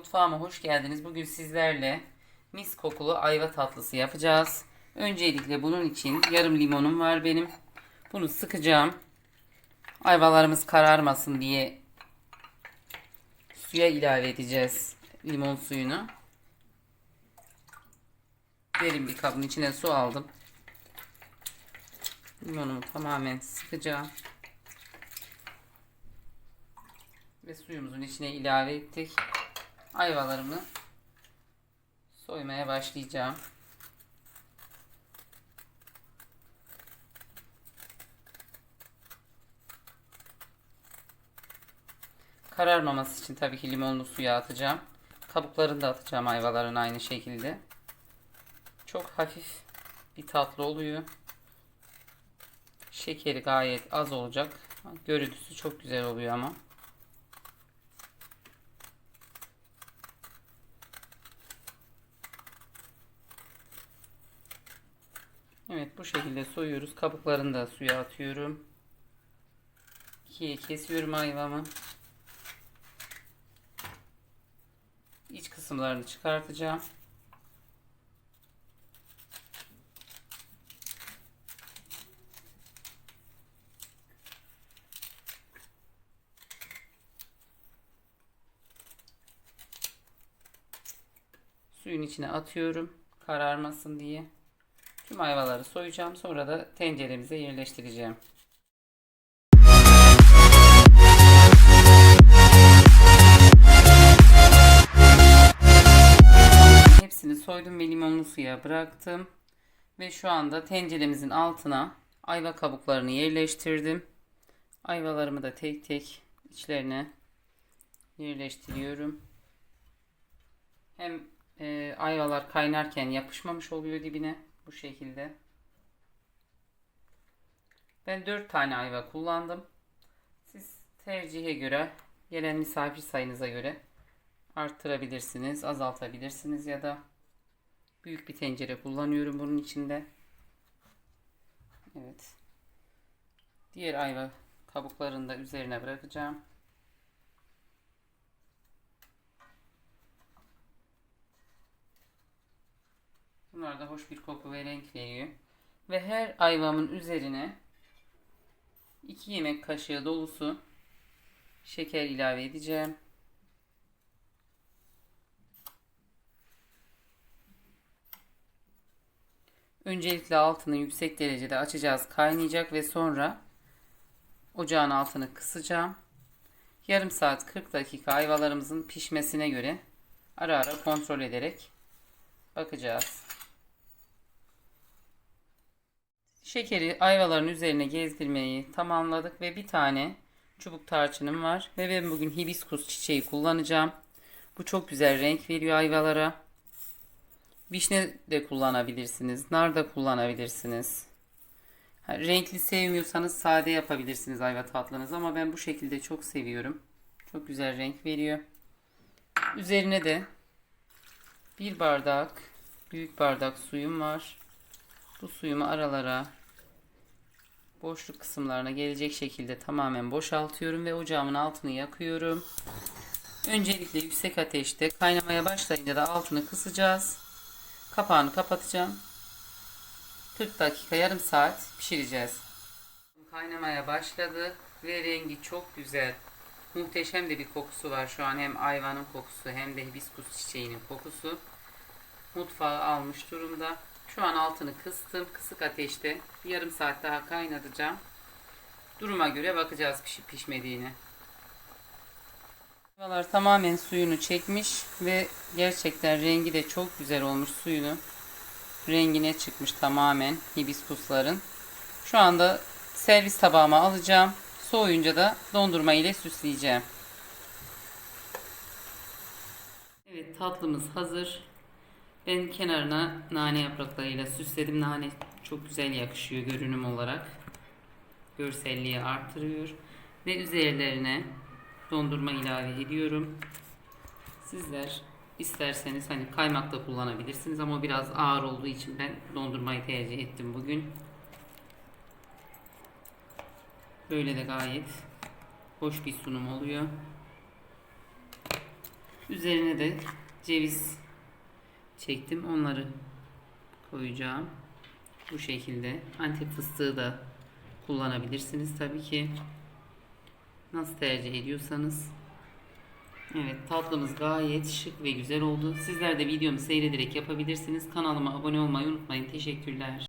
mutfağıma hoş geldiniz. Bugün sizlerle mis kokulu ayva tatlısı yapacağız. Öncelikle bunun için yarım limonum var benim. Bunu sıkacağım. Ayvalarımız kararmasın diye suya ilave edeceğiz limon suyunu. Derin bir kabın içine su aldım. Limonumu tamamen sıkacağım. Ve suyumuzun içine ilave ettik. Ayvalarımı soymaya başlayacağım. Kararmaması için tabii ki limonlu suya atacağım. Kabuklarını da atacağım ayvaların aynı şekilde. Çok hafif bir tatlı oluyor. Şekeri gayet az olacak. Görüntüsü çok güzel oluyor ama. Evet bu şekilde soyuyoruz. Kabuklarını da suya atıyorum. İkiye kesiyorum ayvamı. İç kısımlarını çıkartacağım. Suyun içine atıyorum kararmasın diye. Tüm ayvaları soyacağım. Sonra da tenceremize yerleştireceğim. Hepsini soydum ve limonlu suya bıraktım. Ve şu anda tenceremizin altına ayva kabuklarını yerleştirdim. Ayvalarımı da tek tek içlerine yerleştiriyorum. Hem e, ayvalar kaynarken yapışmamış oluyor dibine bu şekilde. Ben 4 tane ayva kullandım. Siz tercihe göre, gelen misafir sayınıza göre arttırabilirsiniz, azaltabilirsiniz ya da büyük bir tencere kullanıyorum bunun içinde. Evet. Diğer ayva kabuklarını da üzerine bırakacağım. Bunlar da hoş bir koku ve renk veriyor. Ve her ayvamın üzerine 2 yemek kaşığı dolusu şeker ilave edeceğim. Öncelikle altını yüksek derecede açacağız. Kaynayacak ve sonra ocağın altını kısacağım. Yarım saat 40 dakika ayvalarımızın pişmesine göre ara ara kontrol ederek bakacağız. Şekeri ayvaların üzerine gezdirmeyi tamamladık ve bir tane çubuk tarçınım var. Ve ben bugün hibiskus çiçeği kullanacağım. Bu çok güzel renk veriyor ayvalara. Vişne de kullanabilirsiniz. Nar da kullanabilirsiniz. Renkli sevmiyorsanız sade yapabilirsiniz ayva tatlınız ama ben bu şekilde çok seviyorum. Çok güzel renk veriyor. Üzerine de bir bardak büyük bardak suyum var. Bu suyumu aralara boşluk kısımlarına gelecek şekilde tamamen boşaltıyorum ve ocağımın altını yakıyorum. Öncelikle yüksek ateşte kaynamaya başlayınca da altını kısacağız. Kapağını kapatacağım. 40 dakika yarım saat pişireceğiz. Kaynamaya başladı ve rengi çok güzel. Muhteşem de bir kokusu var şu an. Hem ayvanın kokusu hem de hibiskus çiçeğinin kokusu. Mutfağı almış durumda. Şu an altını kıstım. Kısık ateşte. Yarım saat daha kaynatacağım. Duruma göre bakacağız pişip pişmediğine. Ayvalar tamamen suyunu çekmiş ve gerçekten rengi de çok güzel olmuş suyunu. Rengine çıkmış tamamen hibiskusların. Şu anda servis tabağıma alacağım. Soğuyunca da dondurma ile süsleyeceğim. Evet tatlımız hazır. Ben kenarına nane yapraklarıyla süsledim. Nane çok güzel yakışıyor görünüm olarak. Görselliği artırıyor. Ve üzerlerine dondurma ilave ediyorum. Sizler isterseniz hani kaymak da kullanabilirsiniz ama biraz ağır olduğu için ben dondurmayı tercih ettim bugün. Böyle de gayet hoş bir sunum oluyor. Üzerine de ceviz çektim. Onları koyacağım. Bu şekilde. Antep fıstığı da kullanabilirsiniz tabii ki. Nasıl tercih ediyorsanız. Evet tatlımız gayet şık ve güzel oldu. Sizler de videomu seyrederek yapabilirsiniz. Kanalıma abone olmayı unutmayın. Teşekkürler.